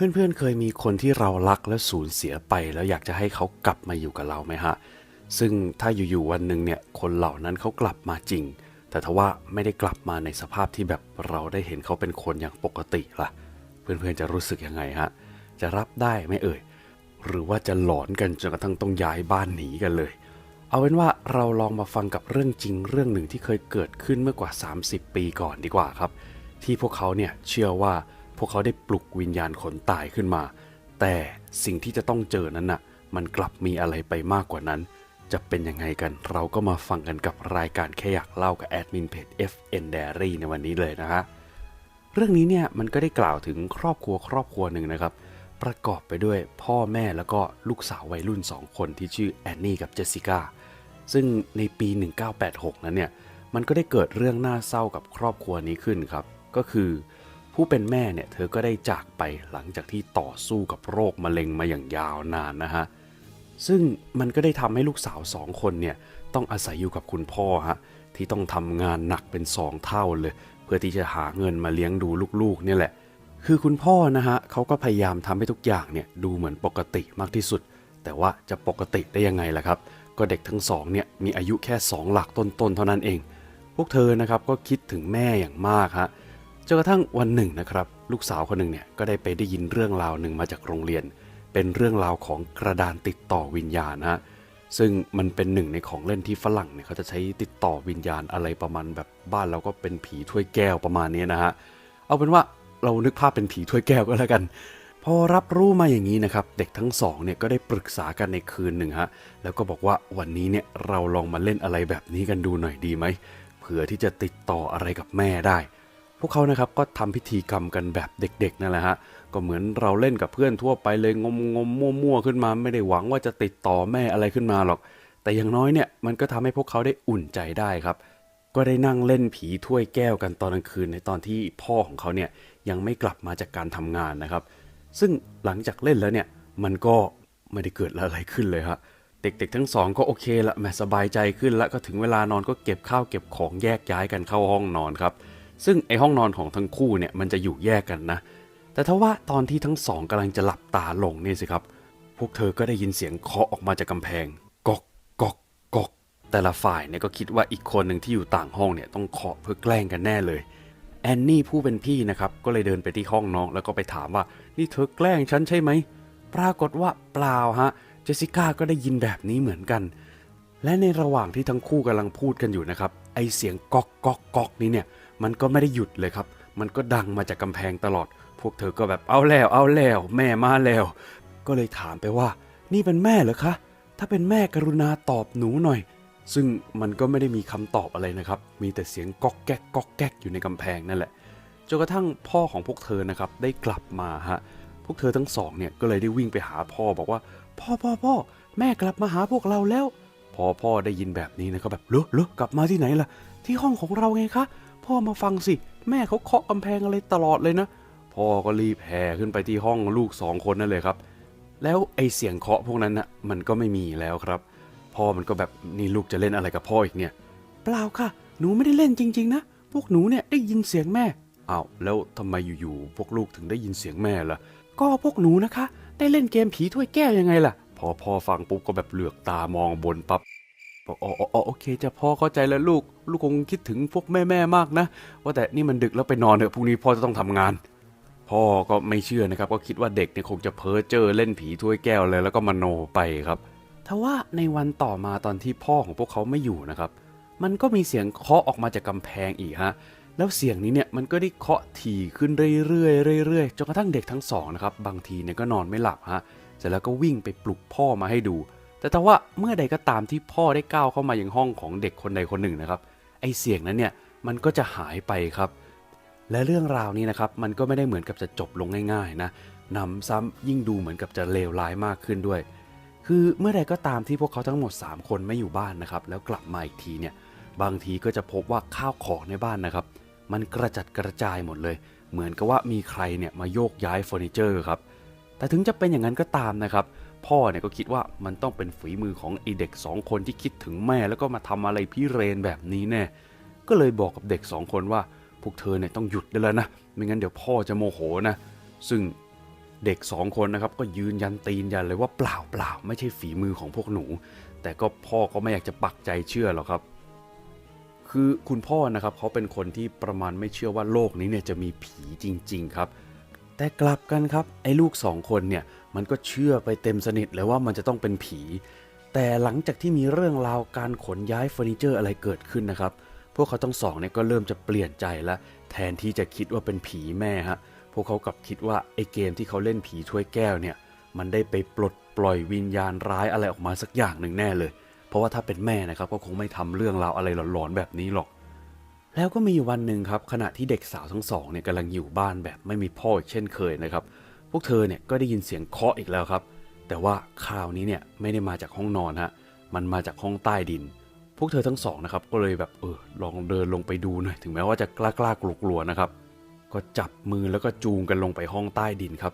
เพื่อนๆเคยมีคนที่เรารักและสูญเสียไป แล้วอยากจะให้เขากลับมาอยู่กับเราไหมฮะ ซึ่งถ้าอยู่ๆวันหนึ่งเนี่ยคนเหล่านั้นเขากลับมาจริง แต่ทว่าไม่ได้กลับมาในสภาพที่แบบเราได้เห็นเขาเป็นคนอย่างปกติล่ะ เพื่อนๆจะรู้สึกยังไงฮะ จะรับได้ไหมเอ่ย หรือว่าจะหลอนกันจนกระทั่งต้องย้ายบ้านหนีกันเลย เอาเป็นว่าเราลองมาฟังกับเรื่องจริงเรื่องหนึ่งที่เคยเกิดขึ้นเมื่อกว่า 30 ปีก่อนดีกว่าครับ ที่พวกเขาเนี่ยเชื่อว่า พวกเขาได้ปลุกวิญญาณคนตายขึ้นมา แต่สิ่งที่จะต้องเจอนั้นน่ะ มันกลับมีอะไรไปมากกว่านั้น จะเป็นยังไงกันเราก็มาฟังกันกับรายการแค่อยากเล่ากับแอดมินเพจ FN Diary ในวันนี้เลยนะฮะเรื่องนี้เนี่ยมันก็ได้กล่าวถึงครอบครัวครอบครัวหนึ่งนะครับ ประกอบไปด้วยพ่อแม่แล้วก็ลูกสาววัยรุ่น 2 คนที่ชื่อแอนนี่กับเจสสิก้าซึ่งในปี 1986 นั้นเนี่ยมันก็ได้เกิดเรื่องน่าเศร้ากับครอบครัวนี้ขึ้นครับ ก็คือ ผู้เป็นแม่เนี่ยเธอก็ได้จากไปหลังจากที่ต่อสู้กับโรคมะเร็งมาอย่างยาวนานนะฮะซึ่งมันก็ได้ทำให้ลูกสาวสองคนเนี่ยต้องอาศัยอยู่กับคุณพ่อฮะที่ต้องทำงานหนักเป็นสองเท่าเลย เพื่อที่จะหาเงินมาเลี้ยงดูลูกๆเนี่ยแหละ คือคุณพ่อนะฮะเขาก็พยายามทำให้ทุกอย่างเนี่ยดูเหมือนปกติมากที่สุด แต่ว่าจะปกติได้ยังไงล่ะครับ ก็เด็กทั้งสองเนี่ยมีอายุแค่ 2 หลักต้นๆเท่านั้นเอง พวกเธอนะครับก็คิดถึงแม่อย่างมากฮะ จนกระทั่งวันหนึ่งนะครับ ลูกสาวคนหนึ่งเนี่ยก็ได้ไปได้ยินเรื่องราวหนึ่งมาจากโรงเรียน เป็นเรื่องราวของกระดานติดต่อวิญญาณนะฮะซึ่งมันเป็นหนึ่งในของเล่นที่ฝรั่งเนี่ยเขาจะใช้ติดต่อวิญญาณอะไรประมาณแบบบ้านเราก็เป็นผีถ้วยแก้วประมาณนี้นะฮะเอาเป็นว่าเรานึกภาพเป็นผีถ้วยแก้วก็แล้วกันพอรับรู้มาอย่างนี้นะครับ เด็กทั้งสองเนี่ยก็ได้ปรึกษากันในคืนหนึ่งฮะแล้วก็บอกว่าวันนี้เนี่ยเราลองมาเล่นอะไรแบบนี้กันดูหน่อยดีไหมเผื่อที่จะติดต่ออะไรกับแม่ได้ พวกเขานะครับก็ทำพิธีกรรมกันแบบเด็กๆนั่นแหละฮะก็เหมือนเราเล่นกับเพื่อนทั่วไปเลยงมงมมั่วมั่วๆขึ้นมา ไม่ได้หวังว่าจะติดต่อแม่อะไรขึ้นมาหรอก แต่อย่างน้อยเนี่ยมันก็ทำให้พวกเขาได้อุ่นใจได้ครับ ก็ได้นั่งเล่นผีถ้วยแก้วกันตอนกลางคืนในตอนที่พ่อของเขาเนี่ยยังไม่กลับมาจากการทำงานนะครับ ซึ่งหลังจากเล่นแล้วเนี่ยมันก็ไม่ได้เกิดอะไรขึ้นเลยฮะเด็กๆ ทั้งสองก็โอเคละแหมสบายใจขึ้นแล้วก็ถึงเวลานอนก็เก็บข้าวเก็บของแยกย้ายกันเข้าห้องนอนครับ ซึ่งไอห้องนอนของทั้งคู่เนี่ยมันจะอยู่แยกกันนะ แต่ถ้าว่าตอนที่ทั้งสองกำลังจะหลับตาลงเนี่ยสิครับ พวกเธอก็ได้ยินเสียงเคาะออกมาจากกำแพงกอกกอกกอกแต่ละฝ่ายเนี่ยก็คิดว่าอีกคนหนึ่งที่อยู่ต่างห้องเนี่ยต้องเคาะเพื่อแกล้งกันแน่เลยแอนนี่ผู้เป็นพี่นะครับก็เลยเดินไปที่ห้องน้องแล้วก็ไปถามว่านี่เธอแกล้งฉันใช่ไหมปรากฏว่าเปล่าฮะเจสสิก้าก็ได้ยินแบบนี้เหมือนกัน และในระหว่างที่ทั้งคู่กำลังพูดกันอยู่นะครับไอเสียงก๊อกก๊อกก๊อกนี้เนี่ย มันก็ไม่ได้หยุดเลยครับ มันก็ดังมาจากกำแพงตลอด พวกเธอก็แบบเอาแล้วเอาแล้ว แม่มาแล้ว ก็เลยถามไปว่า นี่เป็นแม่เหรอคะ ถ้าเป็นแม่กรุณาตอบหนูหน่อย ซึ่งมันก็ไม่ได้มีคำตอบอะไรนะครับ มีแต่เสียงก๊อกแก๊กก๊อกแก๊กอยู่ในกำแพงนั่นแหละจนกระทั่งพ่อของพวกเธอนะครับได้กลับมาฮะพวกเธอทั้งสองเนี่ยก็เลยได้วิ่งไปหาพ่อบอกว่า พ่อพ่อพ่อแม่กลับมาหาพวกเราแล้ว พอพ่อได้ยินแบบนี้นะครับแบบเลอะเลอะกลับมาที่ไหนล่ะ ที่ห้องของเราไงคะ พ่อมาฟังสิ แม่เขาเคาะกำแพงอะไรตลอดเลยนะ พ่อก็รีบแห่ขึ้นไปที่ห้องลูกสองคนนั่นเลยครับ แล้วไอเสียงเคาะพวกนั้นน่ะมันก็ไม่มีแล้วครับ พ่อมันก็แบบนี่ลูกจะเล่นอะไรกับพ่ออีกเนี่ย เปล่าค่ะ หนูไม่ได้เล่นจริง ๆ นะ พวกหนูเนี่ยได้ยินเสียงแม่อ้าวแล้วทำไมอยู่ๆพวกลูกถึงได้ยินเสียงแม่ล่ะ ก็พวกหนูนะคะ ได้เล่นเกมผีถ้วยแก้วยังไงล่ะ พอพ่อฟังปุ๊บก็แบบเหลือกตามองบนปั๊บบ อกอ๋ออ๋อโอเคจะพ่อเข้าใจแล้วลูก ลูกคงคิดถึงพวกแม่แม่มากนะ ว่าแต่นี่มันดึกแล้วไปนอนเถอะพรุ่งนี้พ่อจะต้องทำงาน พ่อก็ไม่เชื่อนะครับ ก็คิดว่าเด็กเนี่ยคงจะเพ้อเจ้อเล่นผีถ้วยแก้วเลยแล้วก็มโนไปครับทว่าในวันต่อมาตอนที่พ่อของพวกเขาไม่อยู่นะครับ มันก็มีเสียงเคาะออกมาจากกำแพงอีกฮะแล้วเสียงนี้เนี่ยมันก็ได้เคาะถี่ขึ้นเรื่อยๆเรื่อยๆจนกระทั่งเด็กทั้งสองนะครับบางทีเนี่ยก็นอนไม่หลับฮะเสร็จแล้วก็วิ่งไปปลุกพ่อมาให้ดู แต่ถ้าว่าเมื่อใดก็ตามที่พ่อได้ก้าวเข้ามาอยังห้องของเด็กคนใดคนหนึ่งนะครับไอเสียงนั้นเนี่ยมันก็จะหายไปครับ และเรื่องราวนี้นะครับมันก็ไม่ได้เหมือนกับจะจบลงง่ายๆนะนำซ้ำยิ่งดูเหมือนกับจะเลวร้ายมากขึ้นด้วย คือเมื่อใดก็ตามที่พวกเขาทั้งหมด 3 คนไม่อยู่บ้านนะครับแล้วกลับมาอีกทีเนี่ยบางทีก็จะพบว่าข้าวของในบ้านนะครับ มันกระจัดกระจายหมดเลย เหมือนกับว่ามีใครเนี่ยมาโยกย้ายเฟอร์นิเจอร์ครับแต่ถึงจะเป็นอย่างนั้นก็ตามนะครับ พ่อเนี่ยก็คิดว่ามันต้องเป็นฝีมือของไอเด็กสองคนที่คิดถึงแม่แล้วก็มาทำอะไรพิเรนแบบนี้แน่ก็เลยบอกกับเด็กสองคนว่าพวกเธอเนี่ยต้องหยุดได้แล้วนะไม่งั้นเดี๋ยวพ่อจะโมโหนะ ซึ่งเด็กสองคนนะครับก็ยืนยันตีนยันเลยว่าเปล่าเปล่าไม่ใช่ฝีมือของพวกหนู แต่ก็พ่อก็ไม่อยากจะปักใจเชื่อหรอกครับคือคุณพ่อนะครับเขาเป็นคนที่ประมาณไม่เชื่อว่าโลกนี้เนี่ยจะมีผีจริง ๆ ครับ แต่กลับกันครับไอ้ลูกสองคนเนี่ย มันก็เชื่อไปเต็มสนิทเลยว่ามันจะต้องเป็นผี แต่หลังจากที่มีเรื่องราวการขนย้ายเฟอร์นิเจอร์อะไรเกิดขึ้นนะครับ พวกเขาทั้งสองเนี่ยก็เริ่มจะเปลี่ยนใจล้วแทนที่จะคิดว่าเป็นผีแม่ฮะพวกเขากลับคิดว่าไอ้เกมที่เขาเล่นผีถ้วยแก้วเนี่ย มันได้ไปปลดปล่อยวิญญาณร้ายอะไรออกมาสักอย่างหนึ่งแน่เลย เพราะว่าถ้าเป็นแม่นะครับก็คงไม่ทำเรื่องราวอะไรหลอนๆแบบนี้หรอก แล้วก็มีวันหนึ่งครับขณะที่เด็กสาวทั้งสองเนี่ยกำลังอยู่บ้านแบบไม่มีพ่ออีกเช่นเคยนะครับ พวกเธอเนี่ยก็ได้ยินเสียงเคาะอีกแล้วครับ แต่ว่าคราวนี้เนี่ยไม่ได้มาจากห้องนอนฮะ มันมาจากห้องใต้ดิน พวกเธอทั้งสองนะครับก็เลยแบบเออลองเดินลงไปดูหน่อย ถึงแม้ว่าจะกล้ากล้ากลัวกลัวๆนะครับ ก็จับมือแล้วก็จูงกันลงไปห้องใต้ดินครับ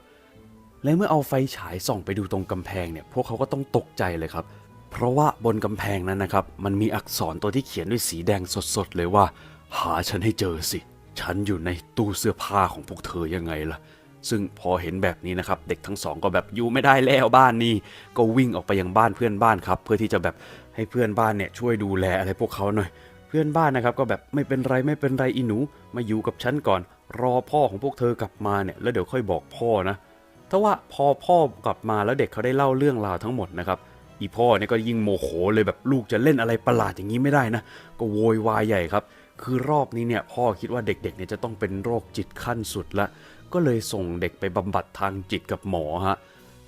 และเมื่อเอาไฟฉายส่องไปดูตรงกำแพงเนี่ย พวกเขาก็ต้องตกใจเลยครับ เพราะว่าบนกำแพงนั้นนะครับ มันมีอักษรตัวที่เขียนด้วยสีแดงสดๆเลยว่า หาฉันให้เจอสิ ฉันอยู่ในตู้เสื้อผ้าของพวกเธอยังไงล่ะ ซึ่งพอเห็นแบบนี้นะครับ เด็กทั้งสองก็แบบอยู่ไม่ได้แล้วบ้านนี้ ก็วิ่งออกไปยังบ้านเพื่อนบ้านครับ เพื่อที่จะแบบให้เพื่อนบ้านเนี่ยช่วยดูแลอะไรพวกเขาหน่อย เพื่อนบ้านนะครับก็แบบไม่เป็นไรไม่เป็นไรอีหนู มาอยู่กับฉันก่อน รอพ่อของพวกเธอกลับมาเนี่ยแล้วเดี๋ยวค่อยบอกพ่อนะถ้าว่าพอพ่อกลับมาแล้วเด็กเขาได้เล่าเรื่องราวทั้งหมดนะครับอีพ่อเนี่ยก็ยิ่งโมโหเลยแบบลูกจะเล่นอะไรประหลาดอย่างนี้ไม่ได้นะ ก็โวยวายใหญ่ครับ คือรอบนี้เนี่ยพ่อคิดว่าเด็กๆเนี่ยจะต้องเป็นโรคจิตขั้นสุดละ ก็เลยส่งเด็กไปบำบัดทางจิตกับหมอฮะ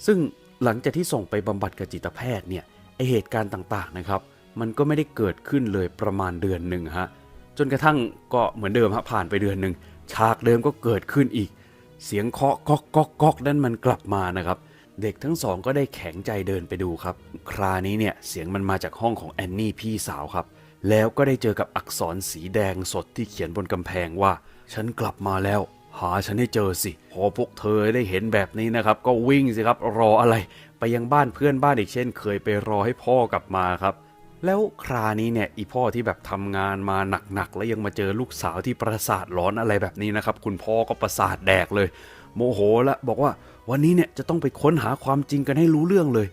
ซึ่งหลังจากที่ส่งไปบำบัดกับจิตแพทย์เนี่ยไอเหตุการณ์ต่างๆนะครับ มันก็ไม่ได้เกิดขึ้นเลยประมาณเดือนหนึ่งฮะจนกระทั่งก็เหมือนเดิมฮะผ่านไปเดือนหนึ่งฉากเดิมก็เกิดขึ้นอีก เสียงเคาะก๊อกก๊อกก๊อกนั่นมันกลับมานะครับเด็กทั้งสองก็ได้แข็งใจเดินไปดูครับ คราวนี้เนี่ยเสียงมันมาจากห้องของแอนนี่พี่สาวครับ แล้วก็ได้เจอกับอักษรสีแดงสดที่เขียนบนกำแพงว่า ฉันกลับมาแล้ว หาฉันให้เจอสิ พอพวกเธอได้เห็นแบบนี้นะครับ ก็วิ่งสิครับรออะไร ไปยังบ้านเพื่อนบ้านอีกเช่น เคยไปรอให้พ่อกลับมาครับ แล้วครานี้เนี่ยอีพ่อที่แบบทำงานมาหนักๆ แล้วยังมาเจอลูกสาวที่ประสาทร้อนอะไรแบบนี้นะครับ คุณพ่อก็ประสาทแดกเลย โมโหละบอกว่าวันนี้เนี่ยจะต้องไปค้นหาความจริงกันให้รู้เรื่องเลย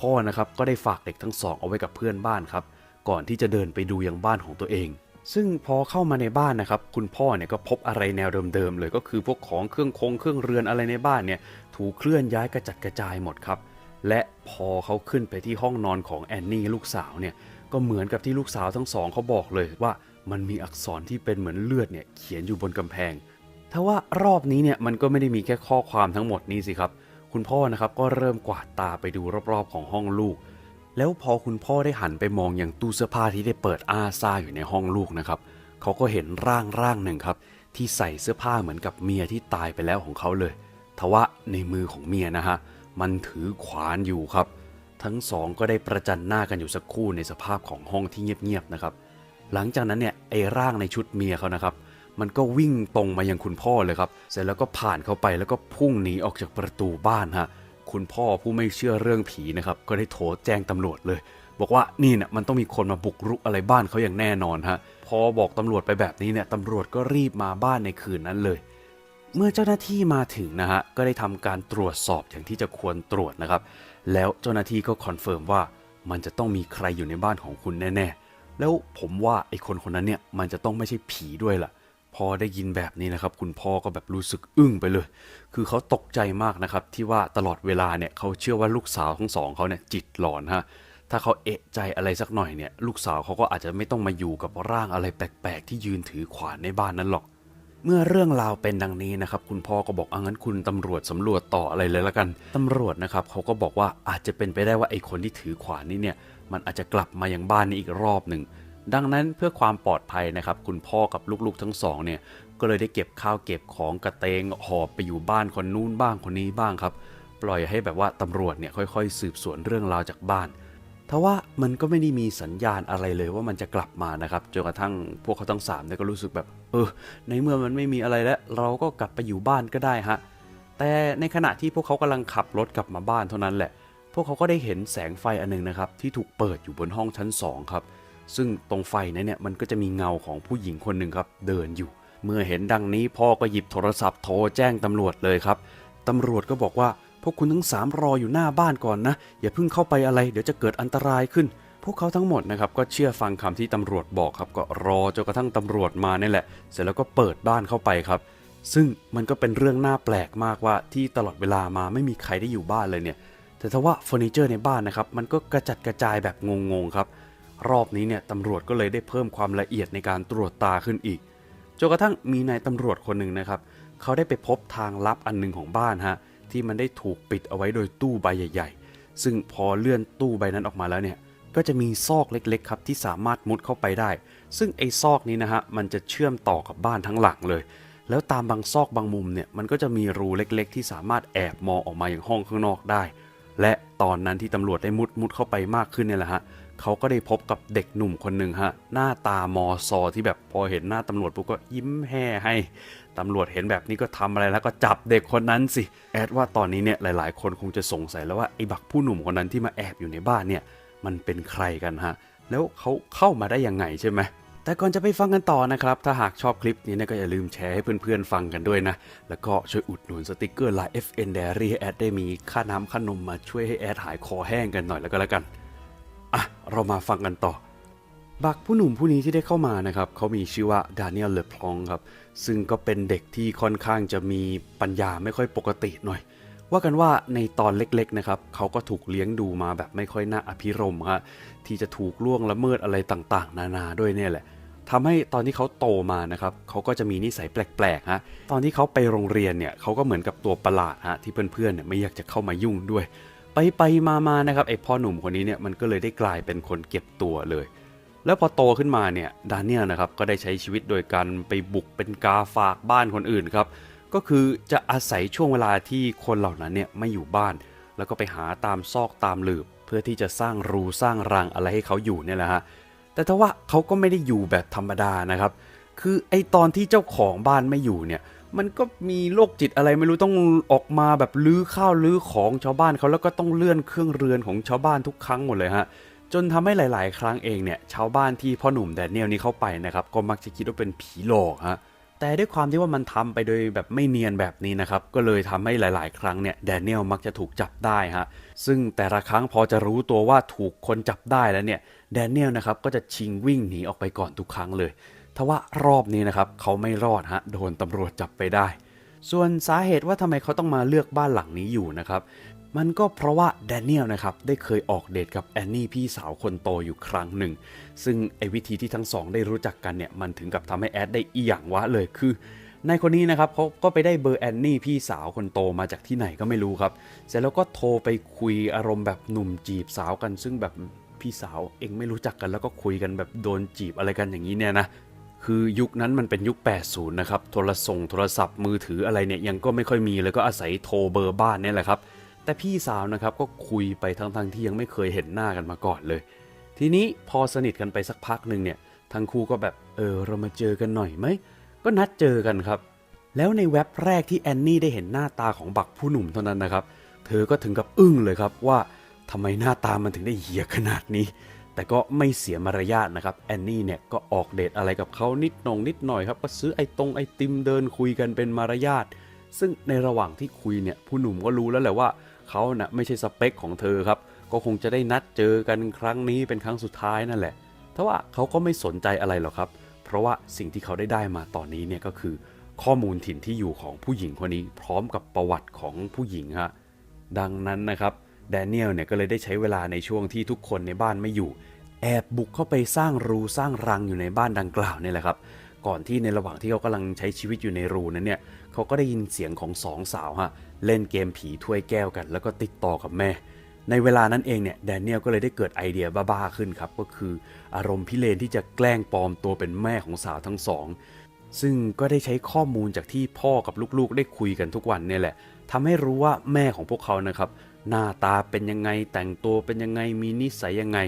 พ่อนะครับก็ได้ฝากเด็กทั้งสองเอาไว้กับเพื่อนบ้านครับ ก่อนที่จะเดินไปดูยังบ้านของตัวเอง ซึ่งพอเข้ามาในบ้านนะครับ คุณพ่อเนี่ยก็พบอะไรแนวเดิมๆเลยก็คือพวกของเครื่องคงเครื่องเรือนอะไรในบ้านเนี่ยถูกเคลื่อนย้ายกระจัดกระจายหมดครับ และพอเขาขึ้นไปที่ห้องนอนของแอนนี่ลูกสาวเนี่ยก็เหมือนกับที่ลูกสาวทั้งสองเขาบอกเลยว่ามันมีอักษรที่เป็นเหมือนเลือดเนี่ยเขียนอยู่บนกำแพงถ้าว่ารอบนี้เนี่ยมันก็ไม่ได้มีแค่ข้อความทั้งหมดนี้สิครับ คุณพ่อนะครับก็เริ่มกวาดตาไปดูรอบๆของห้องลูก แล้วพอคุณพ่อได้หันไปมองอย่างตู้เสื้อผ้าที่ได้เปิดอ้าซ่าอยู่ในห้องลูกนะครับ เขาก็เห็นร่างร่างหนึ่งครับ ที่ใส่เสื้อผ้าเหมือนกับเมียที่ตายไปแล้วของเขาเลย ทว่าในมือของเมียนะฮะ มันถือขวานอยู่ครับ ทั้งสองก็ได้ประจันหน้ากันอยู่สักครู่ในสภาพของห้องที่เงียบๆนะครับ หลังจากนั้นเนี่ยไอ้ร่างในชุดเมียเขานะครับ มันก็วิ่งตรงมายังคุณพ่อเลยครับ เสร็จแล้วก็ผ่านเข้าไปแล้วก็พุ่งหนีออกจากประตูบ้านฮะ คุณพ่อผู้ไม่เชื่อเรื่องผีนะครับ ก็ได้โทรแจ้งตำรวจเลย บอกว่านี่เนี่ยมันต้องมีคนมาบุกรุกอะไรบ้านเขาอย่างแน่นอนฮะพอบอกตำรวจไปแบบนี้เนี่ยตำรวจก็รีบมาบ้านในคืนนั้นเลย เมื่อเจ้าหน้าที่มาถึงนะฮะก็ได้ทำการตรวจสอบอย่างที่จะควรตรวจนะครับ แล้วเจ้าหน้าที่ก็คอนเฟิร์มว่ามันจะต้องมีใครอยู่ในบ้านของคุณแน่ ๆ แล้วผมว่าไอ้คนคนนั้นเนี่ยมันจะต้องไม่ใช่ผีด้วยล่ะ พอได้ยินแบบนี้นะครับ คุณพ่อก็แบบรู้สึกอึ้งไปเลย คือเขาตกใจมากนะครับ ที่ว่าตลอดเวลาเนี่ยเขาเชื่อว่าลูกสาวทั้งสองเขาเนี่ยจิตหลอนฮะถ้าเขาเอะใจอะไรสักหน่อยเนี่ย ลูกสาวเขาก็อาจจะไม่ต้องมาอยู่กับร่างอะไรแปลกๆ ที่ยืนถือขวานในบ้านนั้นหรอก เมื่อเรื่องราวเป็นดังนี้นะครับ คุณพ่อก็บอกอางั้นคุณตำรวจสำรวจต่ออะไรเลยละกันตำรวจนะครับเขาก็บอกว่าอาจจะเป็นไปได้ว่าไอ้คนที่ถือขวานนี้เนี่ย มันอาจจะกลับมายังบ้านนี้อีกรอบหนึ่ง ดังนั้นเพื่อความปลอดภัยนะครับ คุณพ่อกับลูกๆทั้งสองเนี่ยก็เลยได้เก็บข้าวเก็บของกระเตงหอบไปอยู่บ้านคนนู้นบ้างคนนี้บ้างครับ ปล่อยให้แบบว่าตำรวจเนี่ยค่อยๆ สืบสวนเรื่องราวจากบ้านทว่ามันก็ไม่ได้มีสัญญาณอะไรเลยว่ามันจะกลับมานะครับจนกระทั่งพวกเขาทั้งสามเนี่ยก็รู้สึกแบบ เออ ในเมื่อมันไม่มีอะไรแล้ว เราก็กลับไปอยู่บ้านก็ได้ฮะแต่ในขณะที่พวกเขากำลังขับรถกลับมาบ้านเท่านั้นแหละ พวกเขาก็ได้เห็นแสงไฟอันหนึงนะครับ ที่ถูกเปิดอยู่บนห้องชั้นสองครับ ซึ่งตรงไฟนั้นเนี่ยมันก็จะมีเงาของผู้หญิงคนหนึ่งครับเดินอยู่ เมื่อเห็นดังนี้พ่อก็หยิบโทรศัพท์โทรแจ้งตำรวจเลยครับตำรวจก็บอกว่าพวกคุณทั้งสามรออยู่หน้าบ้านก่อนนะ อย่าเพิ่งเข้าไปอะไร เดี๋ยวจะเกิดอันตรายขึ้น พวกเขาทั้งหมดนะครับก็เชื่อฟังคำที่ตำรวจบอกครับ ก็รอจนกระทั่งตำรวจมานี่แหละ เสร็จแล้วก็เปิดบ้านเข้าไปครับ ซึ่งมันก็เป็นเรื่องน่าแปลกมากว่าที่ตลอดเวลามาไม่มีใครได้อยู่บ้านเลยเนี่ย แต่ถ้าว่าเฟอร์นิเจอร์ในบ้านนะครับมันก็กระจัดกระจายแบบงงๆครับ รอบนี้เนี่ยตำรวจก็เลยได้เพิ่มความละเอียดในการตรวจตาขึ้นอีกจนกระทั่งมีนายตำรวจคนหนึ่งนะครับ เขาได้ไปพบทางลับอันหนึ่งของบ้านฮะที่มันได้ถูกปิดเอาไว้โดยตู้ใบใหญ่ ๆ ซึ่งพอเลื่อนตู้ใบนั้นออกมาแล้วเนี่ยก็จะมีซอกเล็กๆครับที่สามารถมุดเข้าไปได้ ซึ่งไอ้ซอกนี้นะฮะมันจะเชื่อมต่อกับบ้านทั้งหลังเลย แล้วตามบางซอกบางมุมเนี่ยมันก็จะมีรูเล็กๆ ที่สามารถแอบมองออกมาอย่างห้องข้างนอกได้ และตอนนั้นที่ตำรวจได้มุดมุดเข้าไปมากขึ้นเนี่ยแหละฮะ เขาก็ได้พบกับเด็กหนุ่มคนหนึ่งฮะ หน้าตามอซอที่แบบพอเห็นหน้าตำรวจปุ๊บก็ยิ้มแห่ให้ตำรวจเห็นแบบนี้ก็ทำอะไรแล้วก็จับเด็กคนนั้นสิ แอดว่าตอนนี้เนี่ยหลาย ๆ คนคงจะสงสัยแล้วว่าไอ้บักผู้หนุ่มคนนั้นที่มาแอบอยู่ในบ้านเนี่ยมันเป็นใครกันฮะ แล้วเขาเข้ามาได้ยังไงใช่ไหมแต่ก่อนจะไปฟังกันต่อนะครับ ถ้าหากชอบคลิปนี้เนยก็อย่าลืมแชร์ให้เพื่อนๆฟังกันด้วยนะ แล้วก็ช่วยอุดหนุนสติกเกอร์ไลน์ FN Diary ให้แอดได้มีค่าน้ำค่านมมาช่วยให้แอดหายคอแห้งกันหน่อยแล้วก็แล้วกัน อะ เรามาฟังกันต่อ บักผู้หนุ่มผู้นี้ที่ได้เข้ามานะครับ เขามีชื่อว่าดานิเอลเลพลองครับ ซึ่งก็เป็นเด็กที่ค่อนข้างจะมีปัญญาไม่ค่อยปกติหน่อย ว่ากันว่าในตอนเล็กๆนะครับ เขาก็ถูกเลี้ยงดูมาแบบไม่ค่อยน่าอภิรมย์ฮะที่จะถูกล่วงละเมิดอะไรต่างๆ นานาด้วยเนี่ยแหละทำให้ตอนที่เขาโตมานะครับเขาก็จะมีนิสัยแปลกๆฮะตอนที่เขาไปโรงเรียนเนี่ยเขาก็เหมือนกับตัวประหลาดฮะที่เพื่อนๆเนี่ยไม่อยากจะเข้ามายุ่งด้วย ไปไปมามานะครับไอพ่อหนุ่มคนนี้เนี่ยมันก็เลยได้กลายเป็นคนเก็บตัวเลย แล้วพอโตขึ้นมาเนี่ยดานิเอลนะครับก็ได้ใช้ชีวิตโดยการไปบุกเป็นกาฝากบ้านคนอื่นครับก็คือจะอาศัยช่วงเวลาที่คนเหล่านั้นเนี่ยไม่อยู่บ้าน แล้วก็ไปหาตามซอกตามหลืบ เพื่อที่จะสร้างรูสร้างรังอะไรให้เขาอยู่เนี่ยแหละฮะแต่ถ้าว่าเขาก็ไม่ได้อยู่แบบธรรมดานะครับ คือไอตอนที่เจ้าของบ้านไม่อยู่เนี่ย มันก็มีโรคจิตอะไรไม่รู้ต้องออกมาแบบลื้อข้าวลื้อของชาวบ้านเขาแล้วก็ต้องเลื่อนเครื่องเรือนของชาวบ้านทุกครั้งหมดเลยฮะจนทำให้หลาย ๆ ครั้งเองเนี่ยชาวบ้านที่พ่อหนุ่มแดเนียลนี้เข้าไปนะครับก็มักจะคิดว่าเป็นผีหลอกฮะแต่ด้วยความที่ว่ามันทำไปโดยแบบไม่เนียนแบบนี้นะครับก็เลยทำให้หลาย ๆ ครั้งเนี่ยแดเนียลมักจะถูกจับได้ฮะซึ่งแต่ละครั้งพอจะรู้ตัวว่าถูกคนจับได้แล้วเนี่ยแดเนียลนะครับก็จะชิงวิ่งหนีออกไปก่อนทุกครั้งเลย ว่ารอบนี้นะครับเขาไม่รอดฮะโดนตำรวจจับไปได้ ส่วนสาเหตุว่าทำไมเขาต้องมาเลือกบ้านหลังนี้อยู่นะครับมันก็เพราะว่าแดเนียลนะครับได้เคยออกเดทกับแอนนี่พี่สาวคนโตอยู่ครั้งหนึ่ง ซึ่งไอ้วิธีที่ทั้งสองได้รู้จักกันเนี่ยมันถึงกับทำให้แอดได้อีหยังวะเลยคือในคนนี้นะครับเขาก็ไปได้เบอร์แอนนี่พี่สาวคนโตมาจากที่ไหนก็ไม่รู้ครับ เสร็จแล้วก็โทรไปคุยอารมณ์แบบหนุ่มจีบสาวกัน ซึ่งแบบพี่สาวเองไม่รู้จักกันแล้วก็คุยกันแบบโดนจีบอะไรกันอย่างนี้เนี่ยนะ คือยุคนั้นมันเป็นยุค 80 นะครับ โทรส่งโทรศัพท์มือถืออะไรเนี่ยยังก็ไม่ค่อยมีเลยก็อาศัยโทรเบอร์บ้านเนี่ยแหละครับ แต่พี่สาวนะครับก็คุยไปทั้งๆทที่ยังไม่เคยเห็นหน้ากันมาก่อนเลย ทีนี้พอสนิทกันไปสักพักหนึ่งเนี่ยทั้งคู่ก็แบบเออเรามาเจอกันหน่อยไหมก็นัดเจอกันครับ แล้วในเว็บแรกที่แอนนี่ได้เห็นหน้าตาของบักผู้หนุ่มเท่านั้นนะครับ เธอก็ถึงกับอึ้งเลยครับว่าทำไมหน้าตามันถึงได้เหี้ยขนาดนี้ แต่ก็ไม่เสียมารยาทนะครับแอนนี่เนี่ยก็ออกเดทอะไรกับเขานิดหน่องนิดหน่อยครับก็ซื้อไอ้ตรงไอติมเดินคุยกันเป็นมารยาทซึ่งในระหว่างที่คุยเนี่ยผู้หนุ่มก็รู้แล้วแหละว่าเขาน่ะไม่ใช่สเปคของเธอครับก็คงจะได้นัดเจอกันครั้งนี้เป็นครั้งสุดท้ายนั่นแหละแต่ว่าเขาก็ไม่สนใจอะไรหรอกครับ เพราะว่าสิ่งที่เขาได้ได้มาตอนนี้เนี่ยก็คือ ข้อมูลถิ่นที่อยู่ของผู้หญิงคนนี้ พร้อมกับประวัติของผู้หญิงฮะดังนั้นนะครับ แดเนียลเนี่ยก็เลยได้ใช้เวลาในช่วงที่ทุกคนในบ้านไม่อยู่ แอบบุกเข้าไปสร้างรูสร้างรังอยู่ในบ้านดังกล่าวเนี่ยแหละครับ ก่อนที่ในระหว่างที่เขากำลังใช้ชีวิตอยู่ในรูนั้นเนี่ยเขาก็ได้ยินเสียงของสองสาวฮะเล่นเกมผีถ้วยแก้วกัน แล้วก็ติดต่อกับแม่ ในเวลานั้นเองเนี่ยแดเนียลก็เลยได้เกิดไอเดียบ้าๆขึ้นครับก็คืออารมณ์พิเรนที่จะแกล้งปลอมตัวเป็นแม่ของสาวทั้งสองซึ่งก็ได้ใช้ข้อมูลจากที่พ่อกับลูกๆ ได้คุยกันทุกวันเนี่ยแหละ ทำให้รู้ว่าแม่ของพวกเขานะครับ หน้าตาเป็นยังไงแต่งตัวเป็นยังไงมีนิสัยยังไง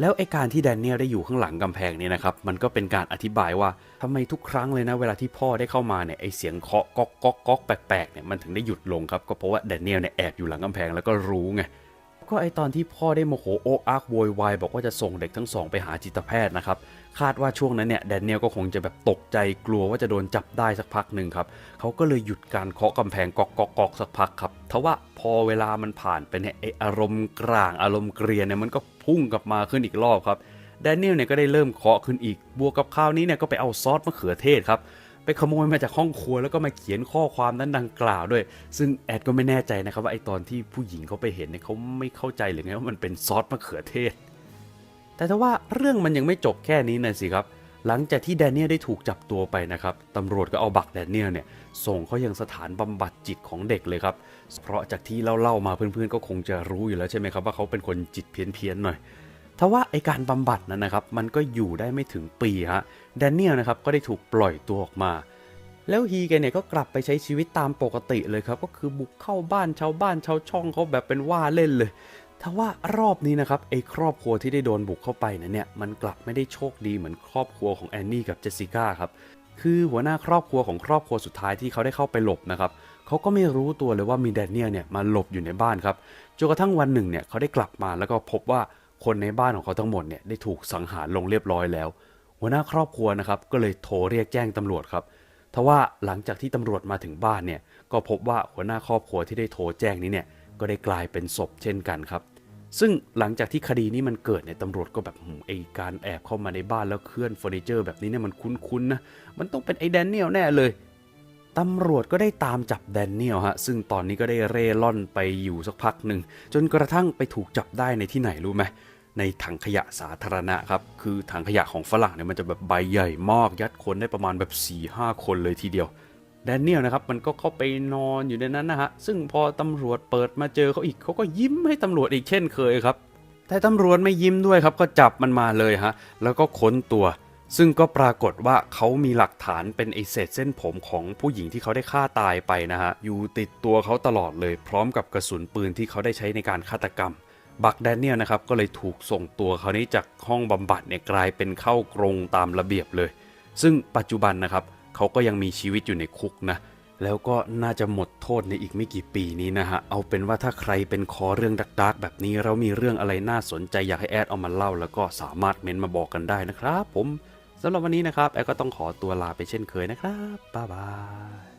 แล้วไอการที่แดเนียลได้อยู่ข้างหลังกำแพงเนี่ยนะครับ มันก็เป็นการอธิบายว่าทำไมทุกครั้งเลยนะเวลาที่พ่อได้เข้ามาเนี่ยไอเสียงเคาะก๊อกก๊อกก๊อกแปลกๆเนี่ยมันถึงได้หยุดลงครับก็เพราะว่าแดเนียลเนี่ยแอบอยู่หลังกำแพงแล้วก็รู้ไง ก็ไอตอนที่พ่อได้โมโหโอกอักโวยวายบอกว่าจะส่งเด็กทั้งสองไปหาจิตแพทย์นะครับ คาดว่าช่วงนั้นเนี่ยแดเนียลก็คงจะแบบตกใจกลัวว่าจะโดนจับได้สักพักหนึ่งครับเขาก็เลยหยุดการเคาะกำแพงกอกกอกกอกสักพักครับทว่าพอเวลามันผ่านไปเนี่ยไออารมณ์กลางอารมณ์เกรียนเนี่ยมันก็พุ่งกลับมาขึ้นอีกรอบครับแดเนียลเนี่ยก็ได้เริ่มเคาะขึ้นอีกบวกกับคราวนี้เนี่ยก็ไปเอาซอสมะเขือเทศครับ ไปขโมยมาจากห้องครัวแล้วก็มาเขียนข้อความนั้นดังกล่าวด้วย ซึ่งแอดก็ไม่แน่ใจนะครับว่าไอตอนที่ผู้หญิงเขาไปเห็นเนี่ยเขาไม่เข้าใจหรือไงว่ามันเป็นซอสมะเขือเทศ แต่ถ้าว่าเรื่องมันยังไม่จบแค่นี้นะสิครับ หลังจากที่แดเนียลได้ถูกจับตัวไปนะครับตำรวจก็เอาบักแดเนียลเนี่ยส่งเขายังสถานบำบัดจิตของเด็กเลยครับ เพราะจากที่เล่าๆมาเพื่อนๆก็คงจะรู้อยู่แล้วใช่ไหมครับว่าเขาเป็นคนจิตเพี้ยนๆหน่อย ทว่าไอการบำบัดนั้นนะครับ มันก็อยู่ได้ไม่ถึงปีฮะแดเนียลนะครับก็ได้ถูกปล่อยตัวออกมา แล้วฮีแกเนี่ยก็กลับไปใช้ชีวิตตามปกติเลยครับ ก็คือบุกเข้าบ้านชาวบ้านชาวช่องเขาแบบเป็นว่าเล่นเลยทว่ารอบนี้นะครับไอครอบครัวที่ได้โดนบุกเข้าไปนะเนี่ยมันกลับไม่ได้โชคดีเหมือนครอบครัวของแอนนี่กับเจสสิก้าครับคือหัวหน้าครอบครัวของครอบครัวสุดท้ายที่เขาได้เข้าไปหลบนะครับเขาก็ไม่รู้ตัวเลยว่ามีแดเนียลเนี่ยมาหลบอยู่ในบ้านครับจนกระทั่งวันหนึ่งเนี่ยเขาได้กลับมาแล้วก็พบว่า คนในบ้านของเขาทั้งหมดเนี่ยได้ถูกสังหารลงเรียบร้อยแล้ว หัวหน้าครอบครัวนะครับก็เลยโทรเรียกแจ้งตำรวจครับทว่าหลังจากที่ตำรวจมาถึงบ้านเนี่ยก็พบว่าหัวหน้าครอบครัวที่ได้โทรแจ้งนี้เนี่ยก็ได้กลายเป็นศพเช่นกันครับ ซึ่งหลังจากที่คดีนี้มันเกิดเนี่ยตำรวจก็แบบไอการแอบเข้ามาในบ้านแล้วเคลื่อนเฟอร์นิเจอร์แบบนี้เนี่ยมันคุ้นๆนะมันต้องเป็นไอแดเนียลแน่เลย ตำรวจก็ได้ตามจับแดเนียลฮะซึ่งตอนนี้ก็ได้เร่ร่อนไปอยู่สักพักหนึ่ง จนกระทั่งไปถูกจับได้ในที่ไหนรู้ไหมในถังขยะสาธารณะครับ คือถังขยะของฝรั่งเนี่ยมันจะแบบใบใหญ่มากยัดคนได้ประมาณแบบ4ี่ห้าคนเลยทีเดียวแดเนียลนะครับมันก็เข้าไปนอนอยู่ในนั้นนะฮะ ซึ่งพอตำรวจเปิดมาเจอเขาอีกเขาก็ยิ้มให้ตำรวจอีกเช่นเคยครับ แต่ตำรวจไม่ยิ้มด้วยครับก็จับมันมาเลยฮะแล้วก็ค้นตัว ซึ่งก็ปรากฏว่าเขามีหลักฐานเป็นไอเศษเส้นผมของผู้หญิงที่เขาได้ฆ่าตายไปนะฮะ อยู่ติดตัวเขาตลอดเลย พร้อมกับกระสุนปืนที่เขาได้ใช้ในการฆาตกรรม บักแดเนียลนะครับก็เลยถูกส่งตัวเขานี้จากห้องบำบัดเนี่ยกลายเป็นเข้ากรงตามระเบียบเลย ซึ่งปัจจุบันนะครับเขาก็ยังมีชีวิตอยู่ในคุกนะแล้วก็น่าจะหมดโทษในอีกไม่กี่ปีนี้นะฮะ เอาเป็นว่าถ้าใครเป็นคอเรื่องดักๆแบบนี้ เรามีเรื่องอะไรน่าสนใจอยากให้แอดเอามาเล่า แล้วก็สามารถเม้นมาบอกกันได้นะครับผม สำหรับวันนี้นะครับแอดก็ต้องขอตัวลาไปเช่นเคยนะครับบ๊ายบาย